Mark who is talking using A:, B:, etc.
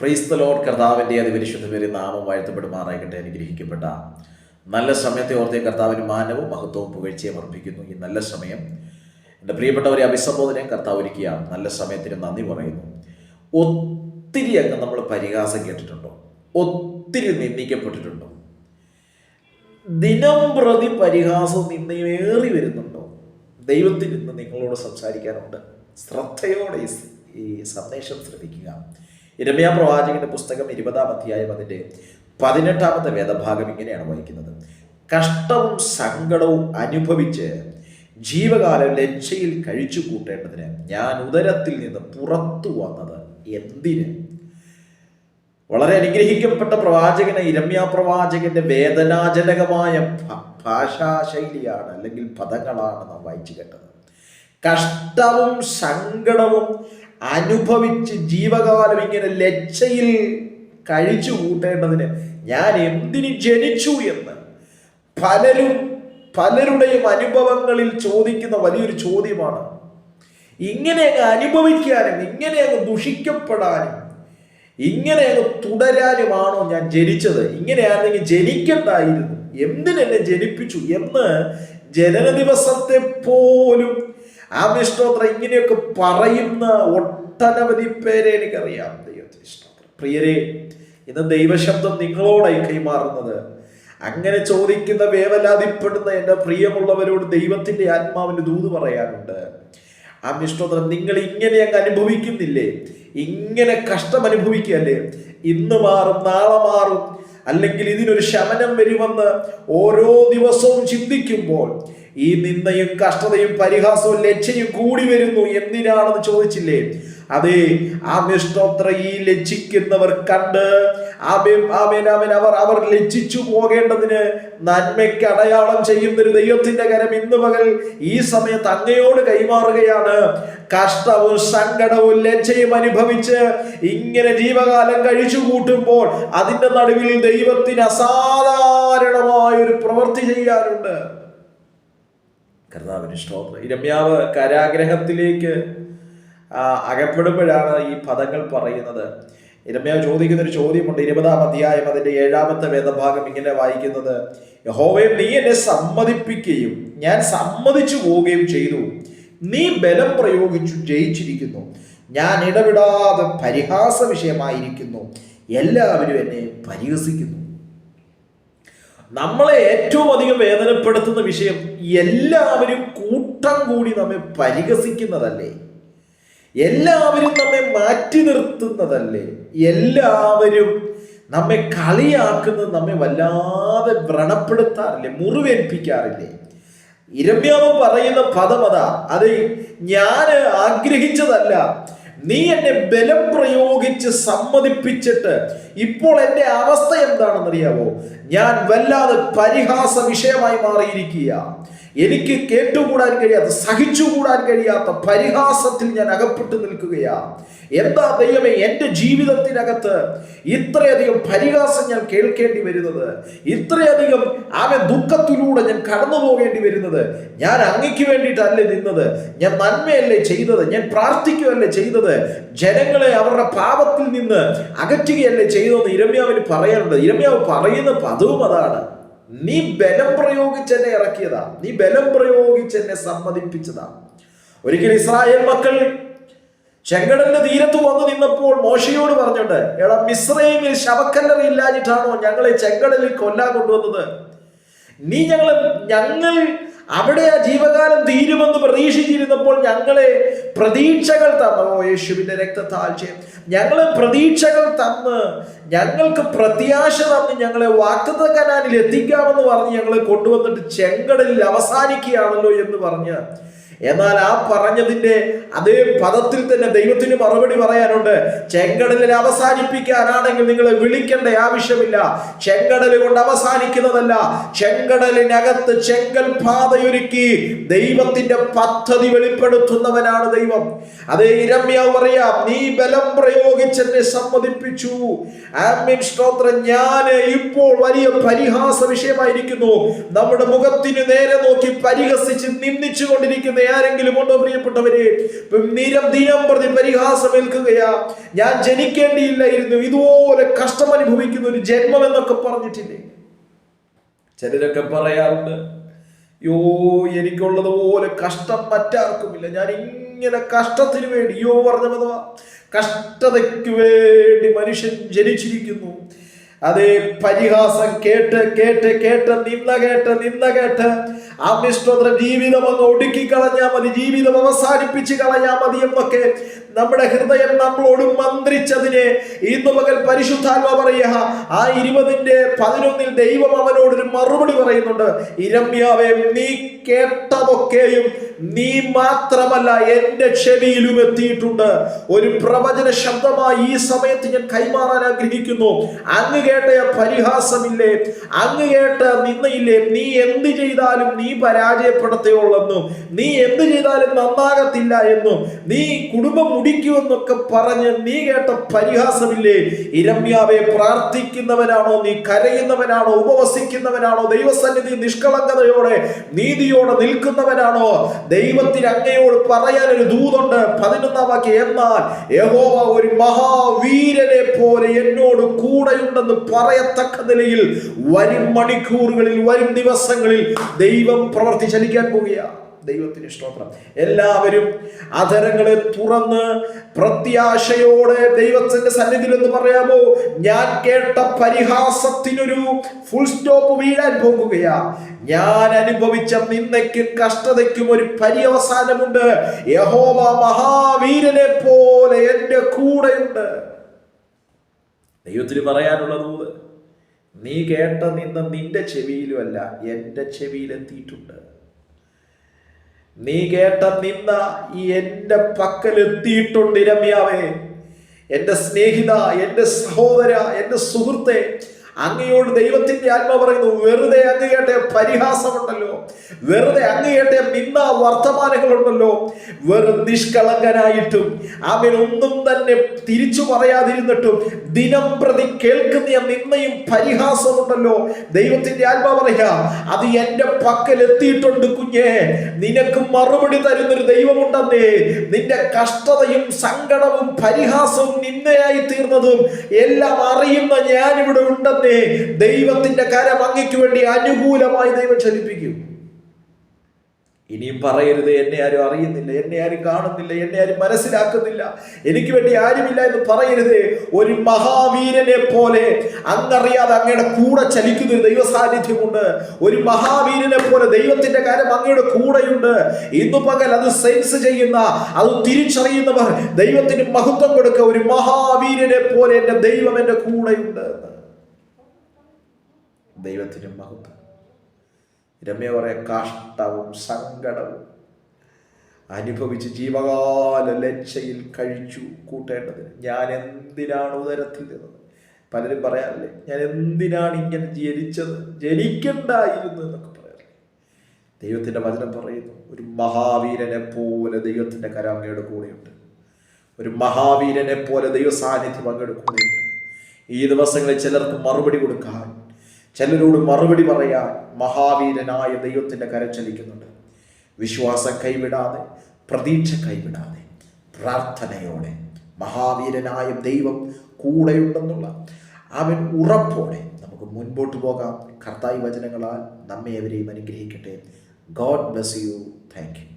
A: ക്രൈസ്ത load കർത്താവിന്റെ അതിപരിശുദ്ധ പേര് നാമം വാഴ്ത്തപ്പെടുമാറായിക്കട്ടെ അനുഗ്രഹിക്കപ്പെട്ട. നല്ല സമയത്തെ ഓർത്തേ കർത്താവിന് മാനവും മഹത്വവും പുകഴ്ചയും അർപ്പിക്കുന്നു. ഈ നല്ല സമയം എന്റെ പ്രിയപ്പെട്ടവരെ അഭിസംബോധനയും കർത്താവ് ഒരുക്കിയാണ് നല്ല സമയത്തിന് നന്ദി പറയുന്നു. ഒത്തിരി അങ്ങ് നമ്മൾ പരിഹാസം കേട്ടിട്ടുണ്ടോ? ഒത്തിരി നിന്ദിക്കപ്പെട്ടിട്ടുണ്ടോ? ദിനം പ്രതി പരിഹാസം നിന്നയേറി വരുന്നുണ്ടോ? ദൈവത്തിൽ നിന്ന് നിങ്ങളോട് സംസാരിക്കാനുണ്ട്. ശ്രദ്ധയോടെ ഈ സന്ദേശം ശ്രദ്ധിക്കുക. ഇരമ്യ പ്രവാചകന്റെ പുസ്തകം ഇരുപതാം അധ്യായം അതിന്റെ പതിനെട്ടാമത്തെ വേദഭാഗം ഇങ്ങനെയാണ് വായിക്കുന്നത്. കഷ്ടവും സങ്കടവും അനുഭവിച്ച് ജീവകാലം ലജ്ജയിൽ കഴിച്ചു കൂട്ടേണ്ടതിന് ഞാൻ ഉദരത്തിൽ നിന്ന് പുറത്തു വന്നത് എന്തിന്? വളരെ അനുഗ്രഹിക്കപ്പെട്ട പ്രവാചകന് ഇരമ്യ പ്രവാചകന്റെ വേദനാജനകമായ ഭാഷാശൈലിയാണ് അല്ലെങ്കിൽ പദങ്ങളാണ് നാം വായിച്ചു കേട്ടത്. കഷ്ടവും സങ്കടവും അനുഭവിച്ച് ജീവകാലം ഇങ്ങനെ ലജ്ജയിൽ കഴിച്ചു കൂട്ടേണ്ടതിന് ഞാൻ എന്തിന് ജനിച്ചു എന്ന് പലരും പലരുടെയും അനുഭവങ്ങളിൽ ചോദിക്കുന്ന വലിയൊരു ചോദ്യമാണ്. ഇങ്ങനെ അങ്ങ് അനുഭവിക്കാനും ഇങ്ങനെ അങ്ങ് ദുഷിക്കപ്പെടാനും ഇങ്ങനെ അങ്ങ് തുടരാനുമാണോ ഞാൻ ജനിച്ചത്? ഇങ്ങനെയാണെങ്കിൽ ജനിക്കണ്ടായിരുന്നു? എന്തിനെന്നെ ജനിപ്പിച്ചു എന്ന് ജനന ദിവസത്തെ പോലും ആമിഷ്ടോത്രം ഇങ്ങനെയൊക്കെ പറയുന്ന ഒട്ടനവധി പേരെ എനിക്കറിയാം. ദൈവത്തിന് വിഷ്ണോത്ര പ്രിയരെ ഇന്ന് ദൈവശബ്ദം നിങ്ങളോടായി കൈമാറുന്നത് അങ്ങനെ ചോദിക്കുന്ന വേവലാതിപ്പെടുന്ന എന്റെ പ്രിയമുള്ളവരോട് ദൈവത്തിന്റെ ആത്മാവിന് ദൂത് പറയാനുണ്ട്. ആ മിഷ്ടോത്രം നിങ്ങൾ ഇങ്ങനെ അങ്ങ് അനുഭവിക്കുന്നില്ലേ? ഇങ്ങനെ കഷ്ടം അനുഭവിക്കുകയല്ലേ? ഇന്ന് മാറും നാളെ മാറും. അല്ലെങ്കിൽ ഇതിനൊരു ശമനം വരുമെന്ന് ഓരോ ദിവസവും ചിന്തിക്കുമ്പോൾ ഈ നിന്ദയും കഷ്ടതയും പരിഹാസവും ലജ്ജയും കൂടി വരുന്നു എന്തിനാണെന്ന് ചോദിച്ചില്ലേ? അതെ ആ നിഷ്ടോത്ര ഈ ലജ്ജിക്കുന്നവർ കണ്ട് ആമേൻ അവർ അവർ ലജ്ജിച്ചു പോകേണ്ടതിന് നന്മയ്ക്ക് അടയാളം ചെയ്യുന്ന ഒരു ദൈവത്തിന്റെ കരം ഇന്ന് പകൽ ഈ സമയത്ത് അങ്ങയോട് കൈമാറുകയാണ്. കഷ്ടവും സങ്കടവും ലജ്ജയും അനുഭവിച്ച് ഇങ്ങനെ ജീവകാലം കഴിച്ചു കൂട്ടുമ്പോൾ അതിന്റെ നടുവിൽ ദൈവത്തിന് അസാധാരണമായ ഒരു പ്രവൃത്തി ചെയ്യാനുണ്ട്. കർത്താവിന് സ്തോത്രം. ഇരമ്യാവ് കരാഗ്രഹത്തിലേക്ക് അകപ്പെടുമ്പോഴാണ് ഈ പദങ്ങൾ പറയുന്നത്. ഇരമ്യാവ് ചോദിക്കുന്ന ഒരു ചോദ്യമുണ്ട്. ഇരുപതാം അധ്യായം അതിന്റെ ഏഴാമത്തെ വേദഭാഗം ഇങ്ങനെ വായിക്കുന്നത്. യഹോവയെ നീ എന്നെ സമ്മതിപ്പിക്കുകയും ഞാൻ സമ്മതിച്ചു പോവുകയും ചെയ്തു. നീ ബലം പ്രയോഗിച്ചു ജയിച്ചിരിക്കുന്നു. ഞാൻ ഇടപെടാതെ പരിഹാസ വിഷയമായിരിക്കുന്നു. എല്ലാവരും എന്നെ പരിഹസിക്കുന്നു. നമ്മളെ ഏറ്റവും അധികം വേദനപ്പെടുത്തുന്ന വിഷയം എല്ലാവരും കൂട്ടം കൂടി നമ്മെ പരിഹസിക്കുന്നതല്ലേ? എല്ലാവരും നമ്മെ മാറ്റി നിർത്തുന്നതല്ലേ? എല്ലാവരും നമ്മെ കളിയാക്കുന്നത് നമ്മെ വല്ലാതെ വ്രണപ്പെടുത്താറില്ലേ? മുറിവേൽപ്പിക്കാറില്ലേ? ഇരമ്യാവ് പറയുന്ന പദം അതാ. അത് ഞാൻ ആഗ്രഹിച്ചതല്ല. നീ എന്നെ ബലം പ്രയോഗിച്ച് സമ്മതിപ്പിച്ചിട്ട് ഇപ്പോൾ എന്റെ അവസ്ഥ എന്താണെന്നറിയാവോ? ഞാൻ വല്ലാതെ പരിഹാസ വിഷയമായി മാറിയിരിക്കുക എനിക്ക് കേട്ടുകൂടാൻ കഴിയാത്ത സഹിച്ചുകൂടാൻ കഴിയാത്ത പരിഹാസത്തിൽ ഞാൻ അകപ്പെട്ടു നിൽക്കുകയാ. എന്താ ദൈവമേ എന്റെ ജീവിതത്തിനകത്ത് ഇത്രയധികം പരിഹാസം ഞാൻ കേൾക്കേണ്ടി വരുന്നത്? ഇത്രയധികം ആകെ ദുഃഖത്തിലൂടെ ഞാൻ കടന്നു പോകേണ്ടി വരുന്നത്? ഞാൻ അങ്ങയ്ക്ക് വേണ്ടിയിട്ടല്ലേ നിന്നത്? ഞാൻ നന്മയല്ലേ ചെയ്തത്? ഞാൻ പ്രാർത്ഥിക്കുകയല്ലേ ചെയ്തത്? ജനങ്ങളെ അവരുടെ പാപത്തിൽ നിന്ന് അകറ്റുകയല്ലേ ചെയ്തതെന്ന് ഇരമ്യാവിന് പറയാനുണ്ട് ഇരമ്യാവ് പറയുന്ന പദവും അതാണ്. നീ ബലം പ്രയോഗിച്ച് എന്നെ ഇറക്കിയതാ. നീ ബലം പ്രയോഗിച്ച് എന്നെ സമ്മതിപ്പിച്ചതാ. ഒരിക്കൽ ഇസ്രായേൽ മക്കൾ ചെങ്കടലിന്റെ തീരത്ത് വന്നു നിന്നപ്പോൾ മോശയോട് പറഞ്ഞിട്ട് എടാ മിശ്രൈമിൽ ശവക്കല്ലറ ഇല്ലാഞ്ഞിട്ടാണോ ഞങ്ങളെ ചെങ്കടലിൽ കൊല്ലാൻ കൊണ്ടുവന്നത്? നീ ഞങ്ങൾ ഞങ്ങൾ അവിടെ ആ ജീവകാലം തീരുമെന്ന് പ്രതീക്ഷിച്ചിരുന്നപ്പോൾ ഞങ്ങളെ പ്രതീക്ഷകൾ തന്നോ. യേശുവിന്റെ രക്തത്താൽ ചെയ്യും ഞങ്ങളെ പ്രതീക്ഷകൾ തന്ന് ഞങ്ങൾക്ക് പ്രത്യാശ തന്ന് ഞങ്ങളെ വാക്തത്വ കനാലിൽ എത്തിക്കാമെന്ന് പറഞ്ഞ് ഞങ്ങളെ കൊണ്ടുവന്നിട്ട് ചെങ്കടലിൽ അവസാനിക്കുകയാണല്ലോ എന്ന് പറഞ്ഞ് എന്നാൽ ആ പറഞ്ഞതിന്റെ അതേ പദത്തിൽ തന്നെ ദൈവത്തിന് മറുപടി പറയാനുണ്ട്. ചെങ്കടലിൽ അവസാനിപ്പിക്കാനാണെങ്കിൽ നിങ്ങളെ വിളിക്കേണ്ട ആവശ്യമില്ല. ചെങ്കടൽ കൊണ്ട് അവസാനിക്കുന്നതല്ല. ചെങ്കടലിനകത്ത് ചെങ്കൽ പാതയൊരുക്കി ദൈവത്തിന്റെ പദ്ധതി വെളിപ്പെടുത്തുന്നവനാണ് ദൈവം. അതേ ഇരമ്യാവ് പറയാം നീ ബലം പ്രയോഗിച്ച് എന്നെ സമ്മതിപ്പിച്ചു. ആമേൻ. സ്തോത്രം. ഞാൻ ഇപ്പോൾ വലിയ പരിഹാസ വിഷയമായിരിക്കുന്നു. നമ്മുടെ മുഖത്തിന് നേരെ നോക്കി പരിഹസിച്ച് നിന്ദിച്ചു കൊണ്ടിരിക്കുന്ന ആരെങ്കിലും ഉണ്ടോ പ്രിയപ്പെട്ടവരെ? നിരം ദിനം പ്രതി പരിഹാസമേൽക്കുകയാ ഞാൻ ജനിക്കേണ്ടിയില്ലായിരുന്നു. ഇതുപോലെ കഷ്ടം അനുഭവിക്കുന്ന ഒരു ജന്മം എന്നൊക്കെ പറഞ്ഞിട്ടില്ലേ? ചിലരൊക്കെ പറയാറുണ്ട് യോ എനിക്കുള്ളതുപോലെ കഷ്ടം മറ്റാർക്കുമില്ല. ഞാൻ ഇങ്ങനെ കഷ്ടത്തിന് വേണ്ടി യോ പറഞ്ഞ കഷ്ടതയ്ക്ക് വേണ്ടി മനുഷ്യൻ ജനിച്ചിരിക്കുന്നു. അതേ പരിഹാസം കേട്ട് കേട്ട് കേട്ട് നിന്ന കേട്ട് നിന്ന കേട്ട്. ആ മിശ്രോത്ര ജീവിതം അങ്ങ് ഒടുക്കി കളഞ്ഞാൽ മതി ജീവിതം അവസാനിപ്പിച്ച് കളഞ്ഞാൽ മതി എന്നൊക്കെ നമ്മുടെ ഹൃദയം നമ്മളോട് മന്ത്രിച്ചതിനെ ഇന്ന് പകൽ പരിശുദ്ധാത്മ പറയുക. ആ ഇരുപതിന്റെ പതിനൊന്നിൽ ദൈവം അവനോടൊരു മറുപടി പറയുന്നുണ്ട്. ഇരമ്യാവേ നീ കേട്ടതൊക്കെയും നീ മാത്രമല്ല എന്റെ ചെവിയിലും എത്തിയിട്ടുണ്ട്. ഒരു പ്രവചന ശബ്ദമായി ഈ സമയത്ത് ഞാൻ കൈമാറാൻ ആഗ്രഹിക്കുന്നു. അങ്ങ് കേട്ട പരിഹാസമില്ലേ? അങ്ങ് കേട്ട നിന്നയില്ലേ നീ എന്ത് ചെയ്താലും നീ പരാജയപ്പെടത്തേയുള്ളെന്നും നീ എന്ത് ചെയ്താലും നന്നാകത്തില്ല എന്നും നീ കുടുംബം മുടിക്കുമെന്നൊക്കെ പറഞ്ഞ് നീ കേട്ട പരിഹാസമില്ലേ? ഇരമ്യാവെ പ്രാർത്ഥിക്കുന്നവനാണോ? നീ കരയുന്നവനാണോ? ഉപവസിക്കുന്നവനാണോ? ദൈവസന്നിധി നിഷ്കളങ്കതയോടെ നീതിയോടെ നിൽക്കുന്നവനാണോ? ദൈവത്തിന് അങ്ങയോട് പറയാൻ ഒരു ദൂതുണ്ട്. പതിനൊന്നാം വാക്യം എന്നാൽ യഹോവ ഒരു മഹാവീരനെ പോലെ എന്നോട് കൂടെയുണ്ടെന്ന് പറയത്തക്ക നിലയിൽ വരും മണിക്കൂറുകളിൽ വരും ദിവസങ്ങളിൽ ദൈവം പ്രവർത്തിച്ചലിക്കാൻ പോവുകയാണ്. ദൈവത്തിന് സ്തോത്രം. എല്ലാവരും അധരങ്ങളെ തുറന്ന് പ്രത്യാശയോടെ ദൈവത്തിന്റെ സന്നിധിയിൽ എന്ന് പറയാമോ? ഞാൻ കേട്ട പരിഹാസത്തിനൊരു ഫുൾ സ്റ്റോപ്പ് വീഴാൻ പോകുകയാ. ഞാൻ അനുഭവിച്ച നിന്ദയ്ക്കും കഷ്ടതയ്ക്കും ഒരു പര്യവസാനമുണ്ട്. യഹോവ മഹാവീരനെ പോലെ എന്റെ കൂടെയുണ്ട്. ദൈവത്തിന് പറയാനുള്ളത് നീ കേട്ട നിന്ന നിന്റെ ചെവിയിലുമല്ല എന്റെ ചെവിയിലെത്തിയിട്ടുണ്ട് നീ കേട്ട നിന്ന ഈ എന്റെ പക്കലെത്തിയിട്ടുണ്ട് രമ്യാവേ. എന്റെ സ്നേഹിത എന്റെ സഹോദര എന്റെ സുഹൃത്തെ അങ്ങയോട് ദൈവത്തിന്റെ ആത്മ പറയുന്നു വെറുതെ അങ്ങേയട്ടെ പരിഹാസമുണ്ടല്ലോ. വെറുതെ അങ്ങേയട്ടെ മിന്ന വർത്തമാനങ്ങളുണ്ടല്ലോ. വെറും നിഷ്കളങ്കനായിട്ടും അവൻ ഒന്നും തന്നെ തിരിച്ചു പറയാതിരുന്നിട്ടും ദിനം പ്രതി കേൾക്കുന്ന നിന്നയും പരിഹാസമുണ്ടല്ലോ ദൈവത്തിന്റെ ആത്മ പറയാ അത് എന്റെ പക്കൽ എത്തിയിട്ടുണ്ട് കുഞ്ഞേ. നിനക്ക് മറുപടി തരുന്നൊരു ദൈവമുണ്ടെന്നേ. നിന്റെ കഷ്ടതയും സങ്കടവും പരിഹാസവും നിന്നയായി തീർന്നതും എല്ലാം അറിയുന്ന ഞാനിവിടെ ഉണ്ടെന്നേ. ദൈവത്തിന്റെ കരം അങ്ങയ്ക്ക് വേണ്ടി അനുകൂലമായി ദൈവം ചലിപ്പിക്കും. ഇനിയും പറയരുത് എന്നെ ആരും അറിയുന്നില്ല എന്നെ ആരും കാണുന്നില്ല എന്നെ ആരും മനസ്സിലാക്കുന്നില്ല. എനിക്ക് വേണ്ടി ആരുമില്ല എന്ന് പറയരുത്. ഒരു മഹാവീരനെ പോലെ അങ്ങറിയാതെ അങ്ങയുടെ കൂടെ ചലിക്കുന്ന ഒരു ദൈവ സാന്നിധ്യമുണ്ട് ഒരു മഹാവീരനെ പോലെ ദൈവത്തിന്റെ കാര്യം അങ്ങയുടെ കൂടെയുണ്ട്. ഇന്നു പകൽ അത് സെൻസ് ചെയ്യുന്ന അത് തിരിച്ചറിയുന്നവർ ദൈവത്തിന് മഹത്വം കൊടുക്കുക ഒരു മഹാവീരനെ പോലെ എന്റെ ദൈവം എന്റെ കൂടെയുണ്ട്. ദൈവത്തിന് മഹത്വം. രമ്യ കുറെ കാഷ്ടവും സങ്കടവും അനുഭവിച്ച് ജീവകാല ലജ്ജയിൽ കഴിച്ചു കൂട്ടേണ്ടതിന് ഞാൻ എന്തിനാണ് ഉദരത്തിൽ നിന്നത് പലരും പറയാറില്ലേ ഞാൻ എന്തിനാണ് ഇങ്ങനെ ജനിച്ചത്? ജനിക്കണ്ടായിരുന്നു എന്നൊക്കെ പറയാറില്ലേ. ദൈവത്തിന്റെ വചനം പറയുന്നു ഒരു മഹാവീരനെ പോലെ ദൈവത്തിന്റെ കരം കൂടെയുണ്ട് ഒരു മഹാവീരനെ പോലെ ദൈവസാന്നിധ്യം അങ്ങയുടെ ഈ ദിവസങ്ങളിൽ ചിലർക്ക് മറുപടി കൊടുക്കാൻ ചിലരോട് മറുപടി പറയാൻ മഹാവീരനായ ദൈവത്തിന്റെ കരച്ചലിക്കുന്നുണ്ട് വിശ്വാസ കൈവിടാതെ പ്രതീക്ഷ കൈവിടാതെ പ്രാർത്ഥനയോടെ മഹാവീരനായ ദൈവം കൂടെയുണ്ടെന്നുള്ള അവൻ ഉറപ്പോടെ നമുക്ക് മുൻപോട്ട് പോകാം. കർത്തായി വചനങ്ങളാൽ നമ്മെ അവരെയും അനുഗ്രഹിക്കട്ടെ. God bless you thank you